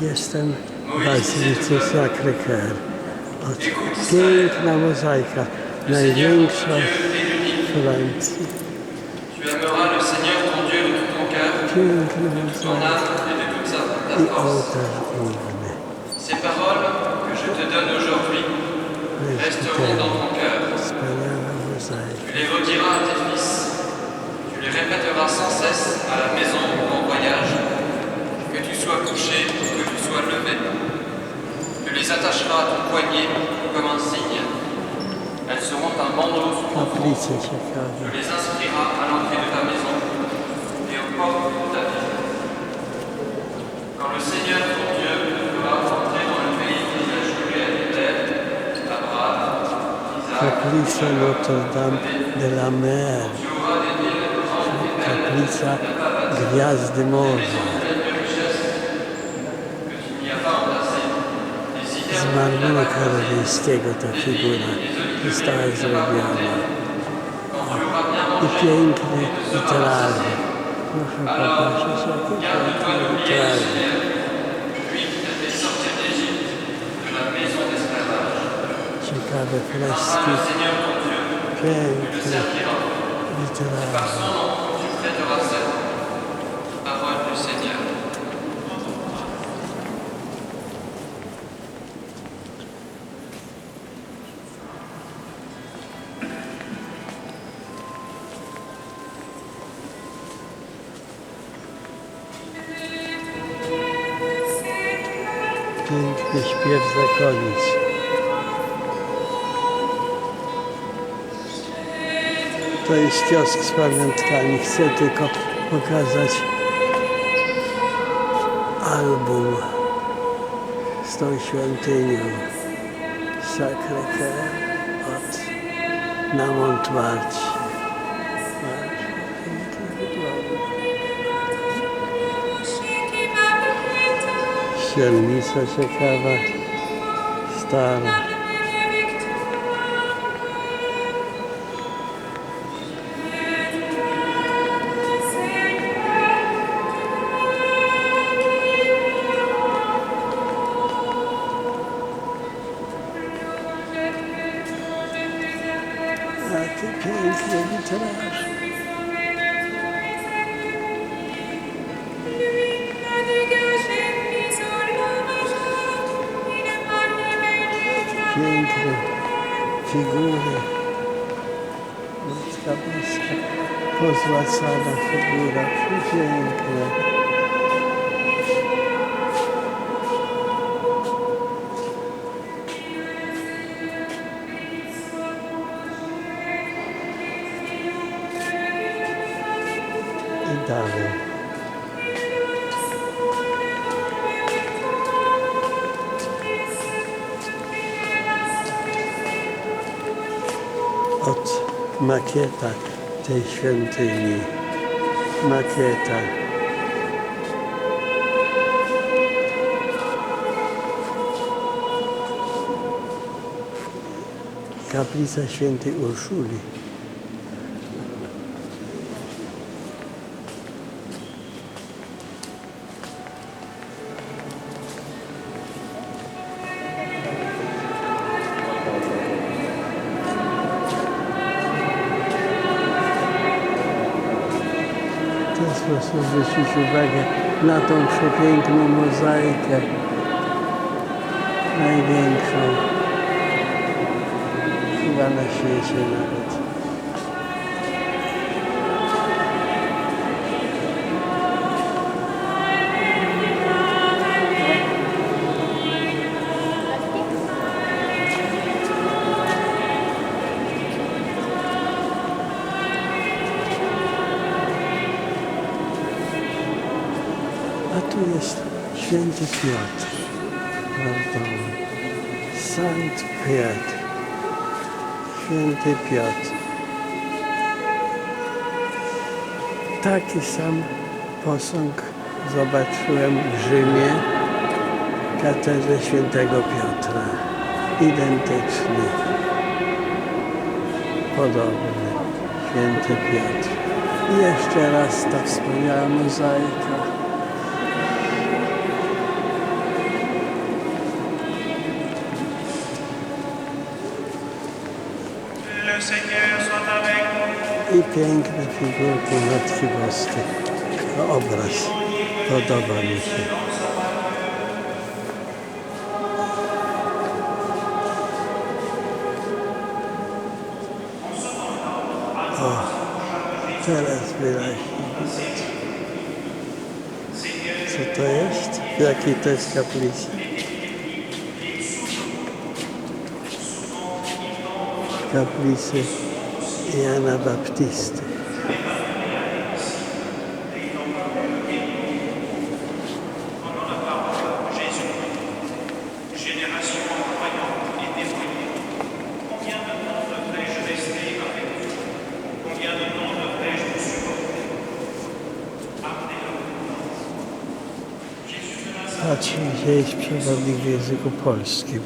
Yes, then tu aimeras le Seigneur ton Dieu de tout ton cœur, de ton âme et de toute sa force. Ces paroles que je te donne aujourd'hui resteront dans ton cœur. Tu les requeras à tes fils. Tu les répèteras sans cesse à la maison ou en voyage. Que tu sois couché sois levé. Tu les attacheras à ton poignet comme un signe. Elles seront un bandeau sur ton front. Tu les inscriras à l'entrée de ta maison et aux portes de ta ville. Quand le Seigneur ton Dieu te fera entrer dans le pays qu'il a juré à pères, Abraham, Isaac, Notre-Dame de la Mer. tu auras des villes ma non a cara di stegata figura che sta sdraiando. Eh, I pianti literari, non so capace, so che pianti literari. Cercare freschi, pianti literari. Piękny śpiew zakonic. To jest kiosk z pamiątkami. Chcę tylko pokazać album z tą świątynią Sacré-Cœur od na Montmartre. Ścielnica ciekawa, stara. figura, busca, o consolação da figura fugenta. Itália. Od makieta tej świątyni. Makieta. Kaplica świętej Urszuli. Sposób zwrócić uwagę na tą przepiękną mozaikę. Największą chyba na świecie nawet. Tu jest święty Piotr. Pardon. Saint Piotr. Święty Piotr. Taki sam posąg zobaczyłem w Rzymie katedrze świętego Piotra. Identyczny. Podobny. Święty Piotr. I jeszcze raz ta wspaniała mozaika. I piękne figurki Matki Boskiej. To obraz. Podoba mi się. O, teraz wyraźnie. Co to jest? W jakiej to jest kaplicy? Kaplicy Jana Baptisty. Patrz, gdzie jest przewodnik w języku polskim.